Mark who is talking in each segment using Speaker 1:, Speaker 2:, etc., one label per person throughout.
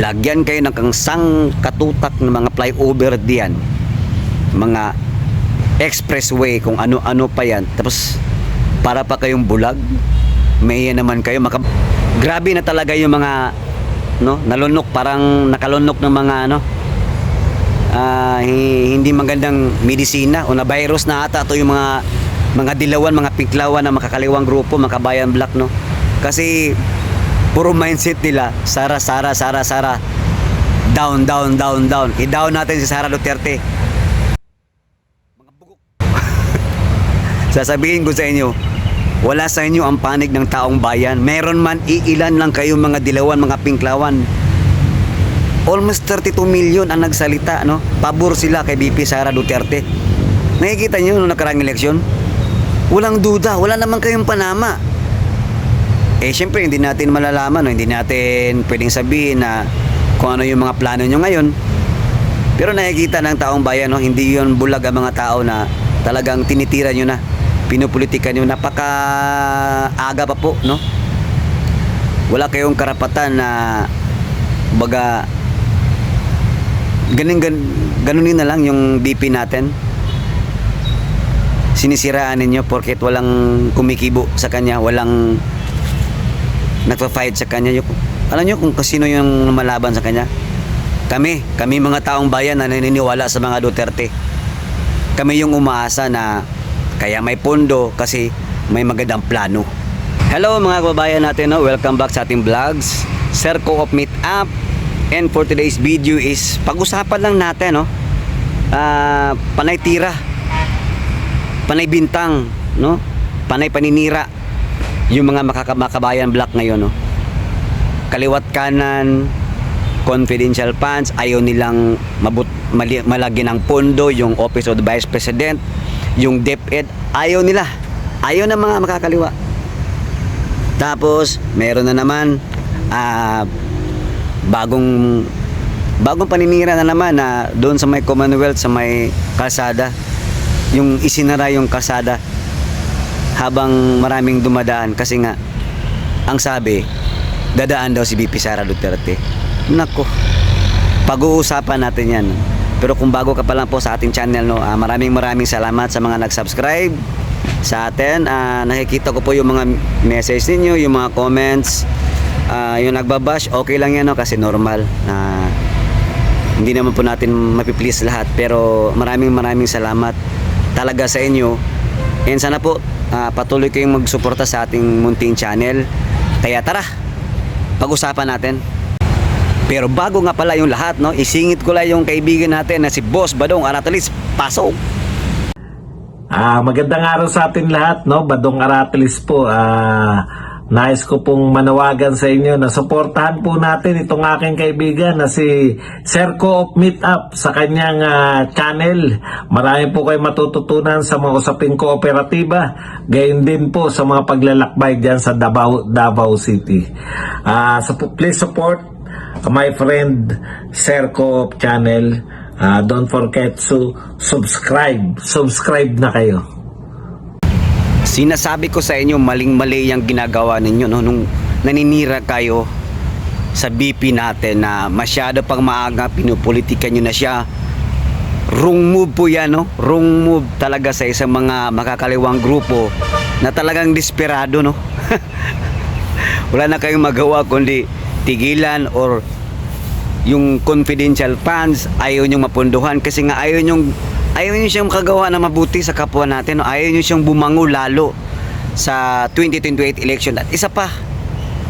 Speaker 1: Lagyan kayo ng kangsang katutak ng mga flyover diyan. Mga expressway kung ano-ano pa yan. Tapos para pa kayong bulag. May naman kayo maka Grabe na talaga yung mga no, nalunok parang nakalunok ng mga ano hi- hindi magandang medisina o na virus na ata to yung mga mga dilawan, mga piklawan na makakaliwang grupo, mga kabayan black no. Kasi puro mindset nila Sara Sara Sara Sara down down down down. I-down natin si Sara Duterte. Mga bugok. Sasabihin ko sa inyo, wala sa inyo ang panig ng taong bayan. Meron man iilan lang kayo mga dilawan, mga pinklawan. Almost 32 million ang nagsalita, no? Pabor sila kay BP Sara Duterte. Nakikita niyo nung nakarang eleksyon? Walang duda, wala naman kayong panama. Eh, syempre, hindi natin malalaman, no? hindi natin pwedeng sabihin na kung ano yung mga plano nyo ngayon. Pero nakikita ng taong bayan, no? hindi yun bulag ang mga tao na talagang tinitira nyo na. Pinupolitika nyo, napaka aga pa po, no? Wala kayong karapatan na baga ganun, gan, ganunin na lang yung BP natin sinisiraan ninyo porket walang kumikibo sa kanya walang nagpa-fight sa kanya yung, alam nyo kung sino yung lumalaban sa kanya kami, kami mga taong bayan na naniniwala sa mga Duterte kami yung umaasa na kaya may pondo kasi may magandang plano Hello mga kababayan natin, no? welcome back sa ating vlogs Sir Co-op Meet Up And for today's video is pag-usapan lang natin no. Ah, panay tira. Panay bintang, no? Panay paninira yung mga makakabakabayan black ngayon, no. Kaliwat kanan confidential funds ayaw nilang mabut mali, malagyan ng pondo yung office of the vice president yung DepEd ayaw nila. Ayaw ng mga makakaliwa. Tapos meron na naman ah bagong bagong paninira na naman na doon sa may Commonwealth sa may kalsada. Yung isinara yung kalsada habang maraming dumadaan kasi nga ang sabi dadaan daw si BP Sara Duterte. Nako pag-uusapan natin yan. Pero kung bago ka pa lang po sa ating channel no ah, maraming maraming salamat sa mga nag-subscribe sa atin. Ah, nakikita ko po yung mga message ninyo yung mga comments. Ah, yung nagbabash, okay lang yan no, kasi normal. Na hindi naman po natin mapiplease lahat pero maraming maraming salamat talaga sa inyo. And sana po ah, patuloy kayong magsuporta sa ating munting channel kaya tara pag-usapan natin pero bago nga pala yung lahat no isingit ko lang yung kaibigan natin na si Boss Badong Aratalis pasok
Speaker 2: Ah, magandang araw sa atin lahat, no? Badong Aratilis po. Ah, nais ko pong manawagan sa inyo na suportahan po natin itong aking kaibigan na si Sir Co-op Meetup sa kanyang ah, channel. Marami po kayo matututunan sa mga usaping kooperatiba. Gayon din po sa mga paglalakbay dyan sa Davao, Davao City. Ah, so please support my friend Sir Co-op channel. Ah, don't forget to subscribe. Subscribe na kayo.
Speaker 1: Sinasabi ko sa inyo maling-mali yung ginagawa ninyo no nung naninira kayo sa BP natin na masyado pang maaga pinupolitika nyo na siya. Wrong move po yan no. Wrong move talaga sa isang mga makakaliwang grupo na talagang desperado no. Wala na kayong magawa kundi tigilan or yung confidential funds ayaw nyo mapunduhan kasi nga ayaw nyo ayaw nyo siyang makagawa na mabuti sa kapwa natin no? ayaw nyo siyang bumango lalo sa 2028 election. At isa pa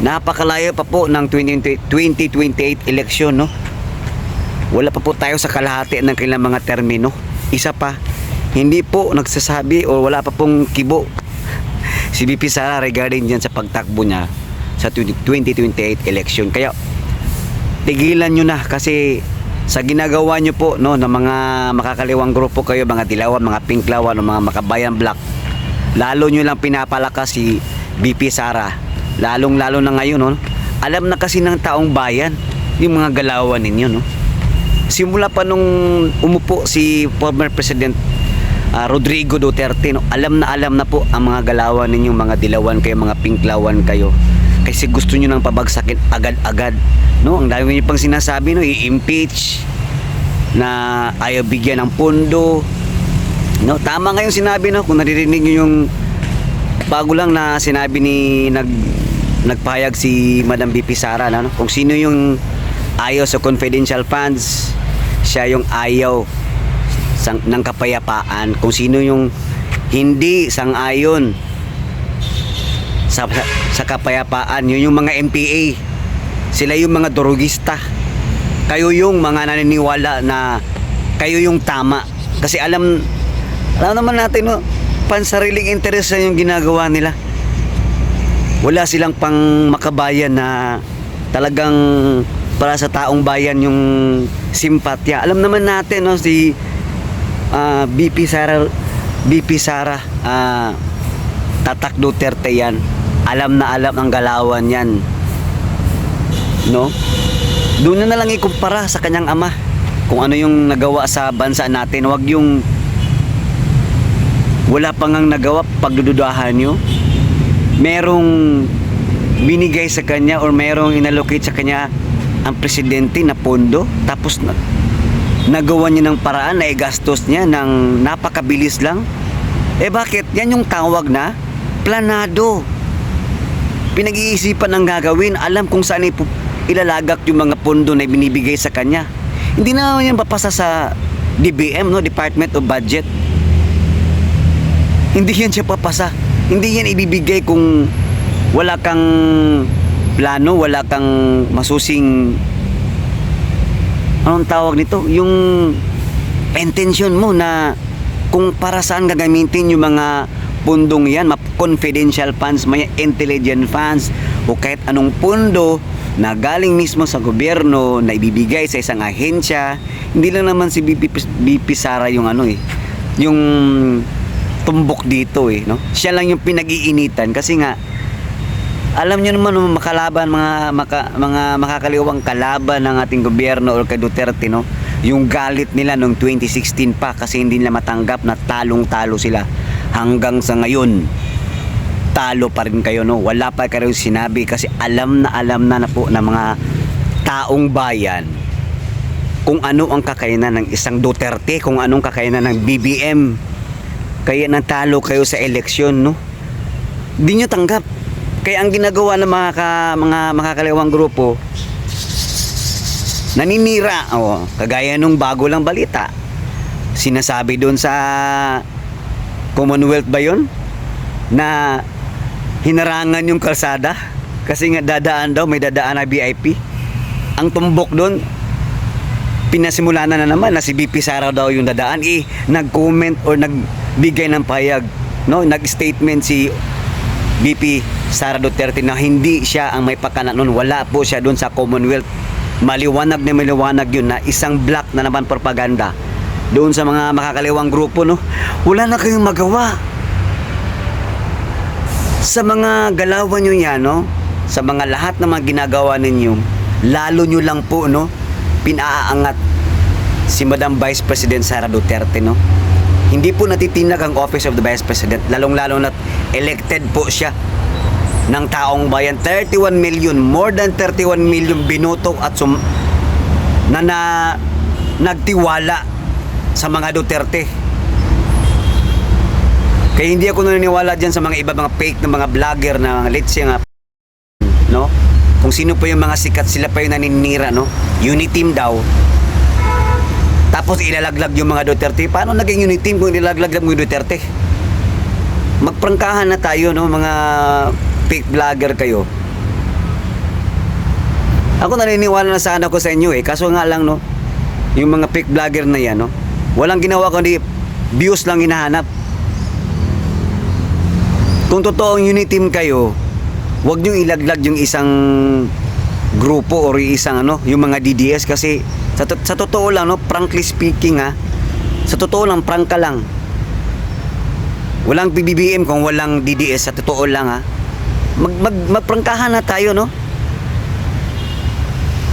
Speaker 1: napakalayo pa po ng 2020 2028 election no? Wala pa po tayo sa kalahati ng kailang mga termino. Isa pa hindi po nagsasabi o wala pa pong kibo si BP Sara regarding dyan sa pagtakbo niya sa 20- 2028 election. Kaya tigilan nyo na kasi sa ginagawa nyo po no ng mga makakaliwang grupo kayo mga dilawan mga pinklawan mga makabayan black lalo nyo lang pinapalakas si BP Sara. Lalong lalo na ngayon no. Alam na kasi ng taong bayan yung mga galawan ninyo no. Simula pa nung umupo si former President ah, Rodrigo Duterte no alam na alam na po ang mga galawan ninyong mga dilawan kayo mga pinklawan kayo kasi gusto nyo nang pabagsakin agad-agad. No? Ang dami nyo pang sinasabi, no? i-impeach na ayaw bigyan ng pondo. No, tama nga yung sinabi no kung naririnig niyo yung bago lang na sinabi ni nag nagpahayag si Madam BP Sara no? kung sino yung ayaw sa confidential funds, siya yung ayaw sang, ng kapayapaan. Kung sino yung hindi sang-ayon sa, sa, sa kapayapaan, yun yung mga MPA. Sila yung mga drogista. Kayo yung mga naniniwala na kayo yung tama. Kasi alam, alam naman natin, no, pansariling interes na yung ginagawa nila. Wala silang pang makabayan na talagang para sa taong bayan yung simpatya. Alam naman natin, no, si ah, BP Sara, BP Sara, ah, Tatak Duterte yan. Alam na alam ang galawan yan. No? Doon na, lang ikumpara sa kanyang ama. Kung ano yung nagawa sa bansa natin. Huwag yung wala pa ngang nagawa pagdududahan nyo. Merong binigay sa kanya or merong inallocate sa kanya ang presidente na pondo. Tapos na, nagawa niya ng paraan na igastos niya ng napakabilis lang. Eh bakit? Yan yung tawag na planado. Pinag-iisipan ng gagawin, alam kung saan ilalagak yung mga pondo na binibigay sa kanya. Hindi na yan papasa sa DBM, no? Department of Budget. Hindi yan siya papasa. Hindi yan ibibigay kung wala kang plano, wala kang masusing anong tawag nito? Yung intention mo na kung para saan gagamitin yung mga pundong yan, confidential funds, may intelligent funds, o kahit anong pundo na galing mismo sa gobyerno na ibibigay sa isang ahensya, hindi lang naman si BP, BP Sara yung ano eh, yung tumbok dito eh, no? Siya lang yung pinag-iinitan kasi nga alam niyo naman mga makalaban mga maka, mga makakaliwang kalaban ng ating gobyerno or kay Duterte no? Yung galit nila noong 2016 pa kasi hindi nila matanggap na talong-talo sila hanggang sa ngayon talo pa rin kayo no? Wala pa kayo sinabi kasi alam na alam na na po ng mga taong bayan kung ano ang kakayanan ng isang Duterte kung anong kakayanan ng BBM kaya natalo kayo sa eleksyon no? Di nyo tanggap. Kaya ang ginagawa ng mga ka, mga makakaliwang grupo naninira. Oh, kagaya nung bago lang balita. Sinasabi doon sa Commonwealth ba yun? Na hinarangan yung kalsada? Kasi nga dadaan daw may dadaan na VIP ang tumbok doon pinasimula na, na naman na si BP Sara daw yung dadaan. Eh nag-comment or nagbigay ng payag no? Nag-statement si BP Sara Duterte na hindi siya ang may pakana noon. Wala po siya doon sa Commonwealth. Maliwanag na maliwanag yun na isang black na naman propaganda doon sa mga makakaliwang grupo no? Wala na kayong magawa. Sa mga galawan nyo yan no? Sa mga lahat ng mga ginagawa ninyo lalo nyo lang po no? Pinaaangat si Madam Vice President Sara Duterte no? Hindi po natitinag ang Office of the Vice President. Lalong lalo na elected po siya ng taong bayan. 31 million more than 31 million binoto at sum na, na nagtiwala sa mga Duterte. Kaya hindi ako naniniwala dyan sa mga iba mga fake na mga vlogger na let's say nga no? Kung sino pa yung mga sikat sila pa yung naninira no? Unity team daw. Tapos ilalaglag yung mga Duterte. Paano naging unity team kung ilalaglag lang yung Duterte? Magprangkahan na tayo no? Mga fake vlogger kayo. Ako naniniwala na sana ko sa inyo eh. Kaso nga lang no? Yung mga fake vlogger na yan no walang ginawa kundi views lang hinahanap kung totoong unity team kayo wag nyo ilaglag yung isang grupo or isang ano yung mga DDS kasi sa, to- sa totoo lang no frankly speaking ha sa totoo lang prank ka lang Walang PBBM kung walang DDS sa totoo lang ha. Mag, mag magprangkahan na tayo no.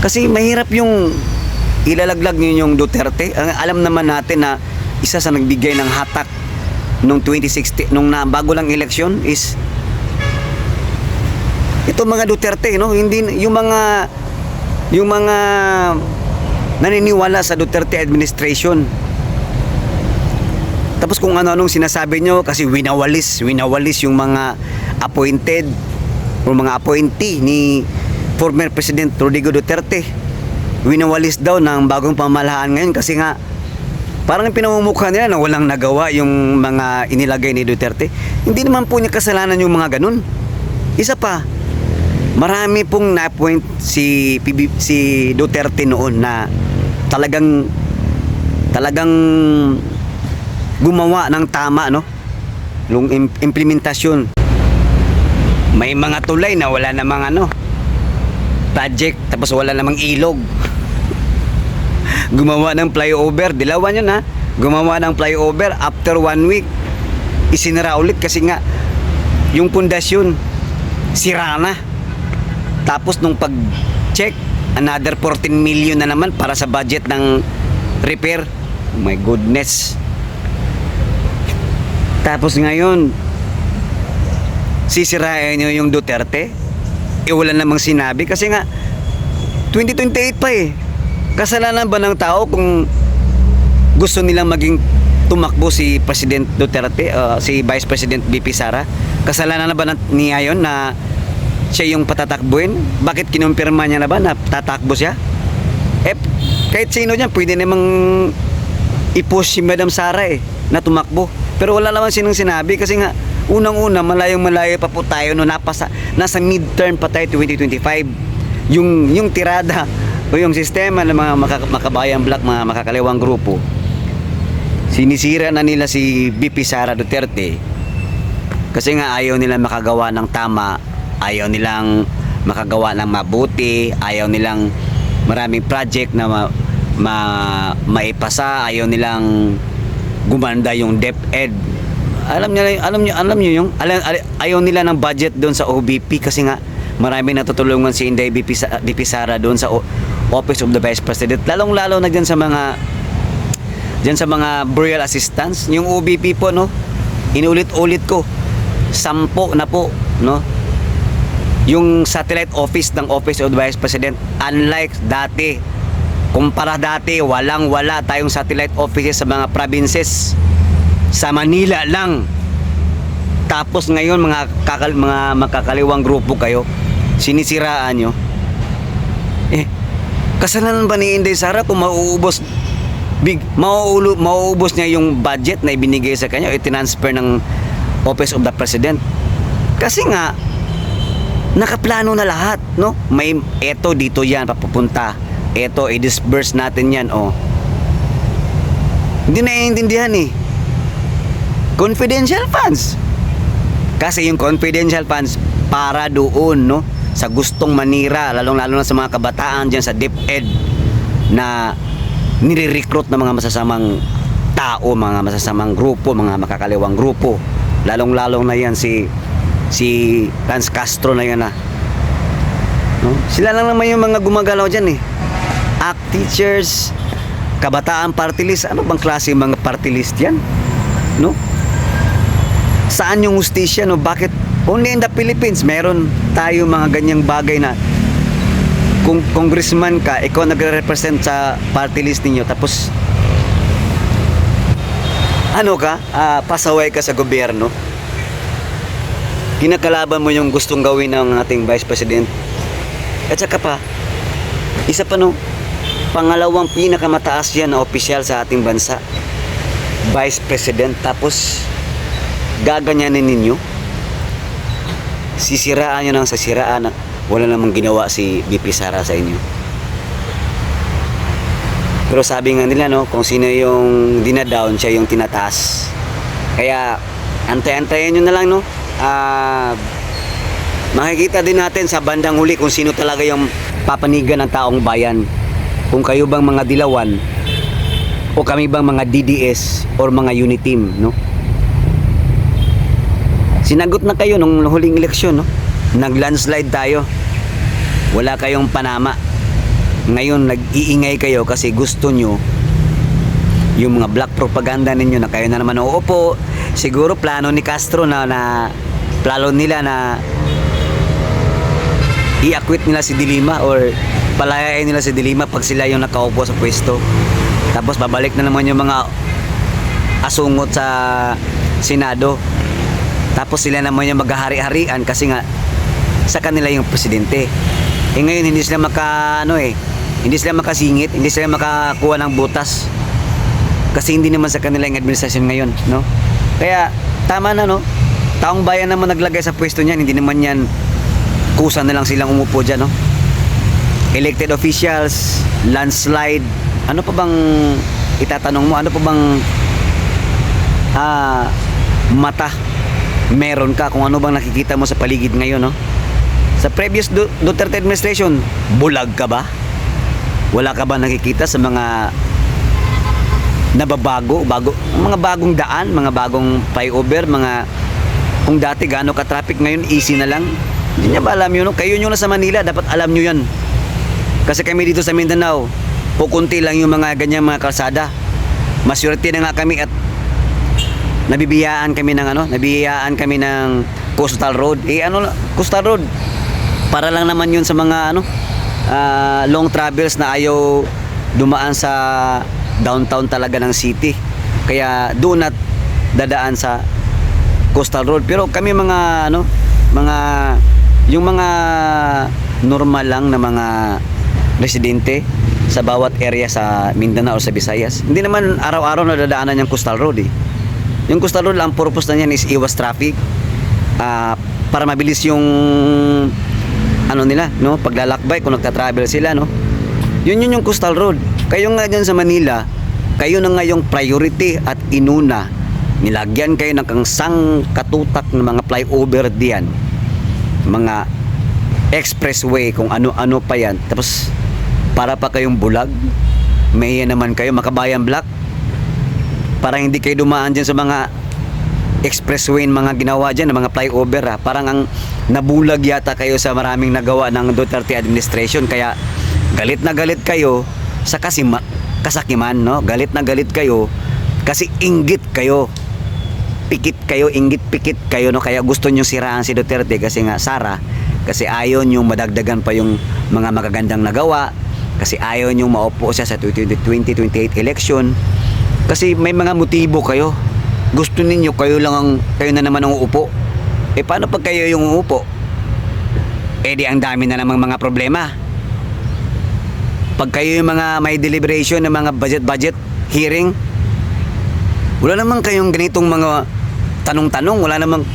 Speaker 1: Kasi mahirap yung ilalaglag niyo yung Duterte. Alam naman natin na isa sa nagbigay ng hatak nung 2016 nung na, bago lang eleksyon is ito mga Duterte, no? Hindi yung mga yung mga naniniwala sa Duterte administration. Tapos kung ano-anong sinasabi nyo kasi winawalis, winawalis yung mga appointed o mga appointee ni former President Rodrigo Duterte. Winawalis daw ng bagong pamahalaan ngayon kasi nga parang pinamumukha nila na walang nagawa yung mga inilagay ni Duterte. Hindi naman po niya kasalanan yung mga ganun. Isa pa, marami pong na-appoint si PB, si Duterte noon na talagang talagang gumawa ng tama no yung im- implementasyon may mga tulay na wala namang ano project tapos wala namang ilog gumawa ng flyover. Dilawan yun ha? Gumawa ng flyover after one week. Isinara ulit kasi nga yung pundasyon sira na. Tapos nung pag check another 14 million na naman para sa budget ng repair. Oh my goodness. Tapos ngayon, sisirain nyo yung Duterte? E wala namang sinabi kasi nga 2028 pa eh. Kasalanan ba ng tao kung gusto nilang maging tumakbo si President Duterte, uh, si Vice President BP Sara? Kasalanan na ba ng- niya na siya yung patatakbuhin? Bakit kinumpirma niya na ba na tatakbo siya? Eh, kahit sino dyan, pwede namang i-push si Madam Sara eh, na tumakbo. Pero wala naman sinong sinabi kasi nga, unang-una, malayong malayo pa po tayo no, napasa, nasa midterm pa tayo 2025. Yung, yung tirada o yung sistema ng mga maka- makabayang black, mga makakaliwang grupo, sinisira na nila si BP Sara Duterte kasi nga ayaw nila makagawa ng tama, ayaw nilang makagawa ng mabuti, ayaw nilang maraming project na ma, ma, maipasa, ayaw nilang gumanda yung DepEd. Alam niyo alam niyo alam niyo yung alam, al- ayaw nila ng budget doon sa OBP kasi nga marami natutulungan si Inday BP, BP Sara doon sa Office of the Vice President. Lalong-lalo na diyan sa mga diyan sa mga burial assistance, yung OBP po no. Inulit-ulit ko. Sampo na po, no? Yung satellite office ng Office of the Vice President unlike dati kumpara dati walang wala tayong satellite offices sa mga provinces sa Manila lang tapos ngayon mga kakal, mga makakaliwang grupo kayo sinisiraan nyo eh kasalanan ba ni Inday Sara kung mauubos big mauulo mauubos niya yung budget na ibinigay sa kanya o itinransfer ng Office of the President kasi nga nakaplano na lahat, no? May eto dito yan papupunta. Eto i-disburse natin yan, oh. Hindi naiintindihan eh. Confidential funds. Kasi yung confidential funds para doon, no? Sa gustong manira, lalong-lalo na sa mga kabataan dyan sa DepEd na nire-recruit ng mga masasamang tao, mga masasamang grupo, mga makakaliwang grupo. Lalong-lalong na yan si si Lance Castro na yan ah. No? Sila lang naman yung mga gumagalaw dyan eh. Act teachers, kabataan party list. Ano bang klase yung mga party list yan? No? Saan yung justisya? No? Bakit? Only in the Philippines, meron tayo mga ganyang bagay na kung congressman ka, ikaw nagre-represent sa party list ninyo, tapos ano ka, ah, pasaway ka sa gobyerno, kinakalaban mo yung gustong gawin ng ating Vice President. At saka pa, isa pa no, pangalawang pinakamataas yan na opisyal sa ating bansa. Vice President. Tapos, gaganyanin ninyo. Sisiraan nyo ng sasiraan na wala namang ginawa si BP Sara sa inyo. Pero sabi nga nila no, kung sino yung dinadown, siya yung tinataas. Kaya, antay-antayin nyo na lang no. Ah, makikita din natin sa bandang huli kung sino talaga yung papanigan ng taong bayan. Kung kayo bang mga dilawan o kami bang mga DDS or mga unit team, no? Sinagot na kayo nung huling eleksyon, no? Nag-landslide tayo. Wala kayong panama. Ngayon, nag-iingay kayo kasi gusto nyo yung mga black propaganda ninyo na kayo na naman uupo. Siguro plano ni Castro na, na plano nila na i-acquit nila si Dilima or palayain nila si Dilima pag sila yung nakaupo sa pwesto. Tapos babalik na naman yung mga asungot sa Senado. Tapos sila naman yung maghahari-harian kasi nga sa kanila yung presidente. Eh ngayon hindi sila maka ano eh, hindi sila makasingit, hindi sila makakuha ng butas. Kasi hindi naman sa kanila yung administrasyon ngayon, no? Kaya tama na no. Taong bayan naman naglagay sa pwesto niyan, hindi naman yan kusa na lang silang umupo diyan, no? Elected officials, landslide, ano pa bang itatanong mo? Ano pa bang ah mata meron ka kung ano bang nakikita mo sa paligid ngayon, no? Sa previous Du- Duterte administration, bulag ka ba? Wala ka ba nakikita sa mga nababago, bago, mga bagong daan, mga bagong flyover, mga kung dati gaano ka traffic ngayon easy na lang. Hindi niya ba alam yun? No? Kayo nyo na sa Manila, dapat alam nyo yan. Kasi kami dito sa Mindanao, pukunti lang yung mga ganyang mga kalsada. Masurety na nga kami at nabibiyaan kami ng ano, nabibiyaan kami ng coastal road. Eh ano, coastal road. Para lang naman yun sa mga ano, ah, long travels na ayaw dumaan sa downtown talaga ng city. Kaya doon at dadaan sa coastal road. Pero kami mga ano, mga yung mga normal lang na mga residente sa bawat area sa Mindanao o sa Visayas. Hindi naman araw-araw na dadaanan yung coastal road eh. Yung coastal road ang purpose na yan is iwas traffic ah, para mabilis yung ano nila, no? Paglalakbay kung nagta-travel sila, no? Yun yun yung coastal road. Kayo nga dyan sa Manila, kayo na nga yung priority at inuna. Nilagyan kayo ng kangsang katutak ng mga flyover diyan. Mga expressway kung ano-ano pa yan. Tapos para pa kayong bulag. May naman kayo makabayan black. Para hindi kayo dumaan dyan sa mga expressway mga ginawa dyan, mga flyover ha. Parang ang nabulag yata kayo sa maraming nagawa ng Duterte administration. Kaya galit na galit kayo sa kasima, kasakiman, no? Galit na galit kayo kasi inggit kayo. Pikit kayo, inggit pikit kayo, no? Kaya gusto nyo siraan si Duterte kasi nga Sara, kasi ayaw nyo madagdagan pa yung mga magagandang nagawa, kasi ayaw nyo maupo siya sa 2028 election, kasi may mga motibo kayo. Gusto ninyo kayo lang ang kayo na naman ang uupo. Eh paano pag kayo yung uupo? Eh di ang dami na namang mga problema. Pag kayo yung mga may deliberation ng mga budget-budget hearing, wala naman kayong ganitong mga tanong-tanong, wala namang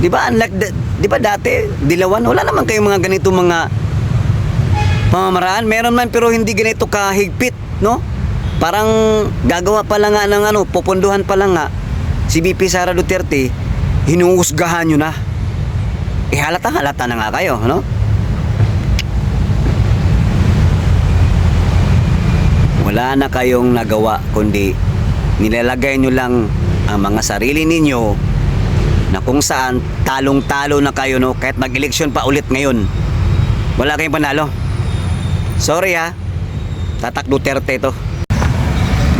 Speaker 1: 'di ba unlike the- 'di ba dati dilawan wala naman kayong mga ganitong mga pamamaraan meron man pero hindi ganito kahigpit no parang gagawa pa lang nga ng ano pupunduhan pa lang nga. Si BP Sara Duterte hinuhusgahan nyo na. Eh halata halata na nga kayo no? Wala na kayong nagawa kundi nilalagay nyo lang ang mga sarili ninyo na kung saan talong-talo na kayo no? Kahit mag-eleksyon pa ulit ngayon. Wala kayong panalo. Sorry ha? Tatak Duterte to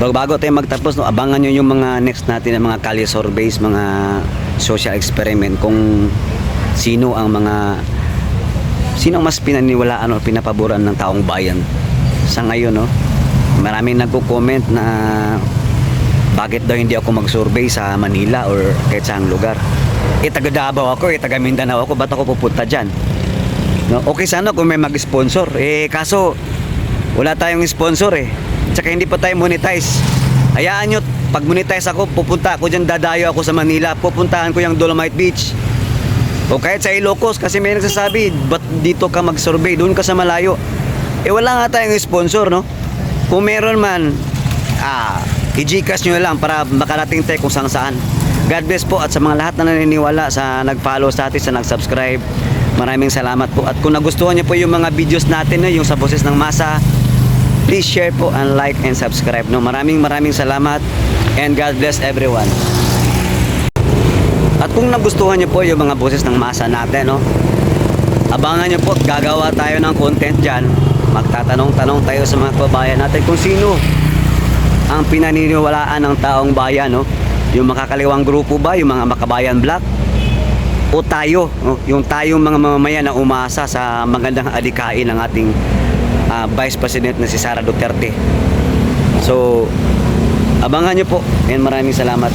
Speaker 1: bago, bago tayo magtapos no abangan nyo yung mga next natin na mga kalye surveys mga social experiment kung sino ang mga sino mas pinaniwalaan o pinapaboran ng taong bayan sa ngayon no maraming nagko-comment na bakit daw hindi ako mag-survey sa Manila or kahit saang lugar. Eh, taga Davao ako, eh, taga Mindanao ako, ba't ako pupunta dyan? No? Okay sana kung may mag-sponsor. Eh, kaso, wala tayong sponsor eh. Tsaka hindi pa tayo monetize. Hayaan nyo, pag monetize ako, pupunta ako dyan, dadayo ako sa Manila, pupuntahan ko yung Dolomite Beach. O kahit sa Ilocos, kasi may nagsasabi, ba't dito ka mag-survey, doon ka sa malayo. Eh, wala nga tayong sponsor, no? Kung meron man, ah, i-gcash nyo lang para makarating tayo kung saan saan. God bless po at sa mga lahat na naniniwala sa nag-follow sa atin, sa nag-subscribe. Maraming salamat po. At kung nagustuhan nyo po yung mga videos natin, yung sa boses ng masa, please share po and like and subscribe. No? Maraming maraming salamat and God bless everyone. At kung nagustuhan nyo po yung mga boses ng masa natin, no? Abangan nyo po, gagawa tayo ng content dyan. Magtatanong-tanong tayo sa mga kababayan natin kung sino ang pinaniniwalaan ng taong bayan, no? Yung makakaliwang grupo ba, yung mga makabayan black? o tayo, no? yung tayong mga mamamayan na umasa sa magandang adikain ng ating ah, Vice President na si Sara Duterte. So, abangan nyo po and maraming salamat.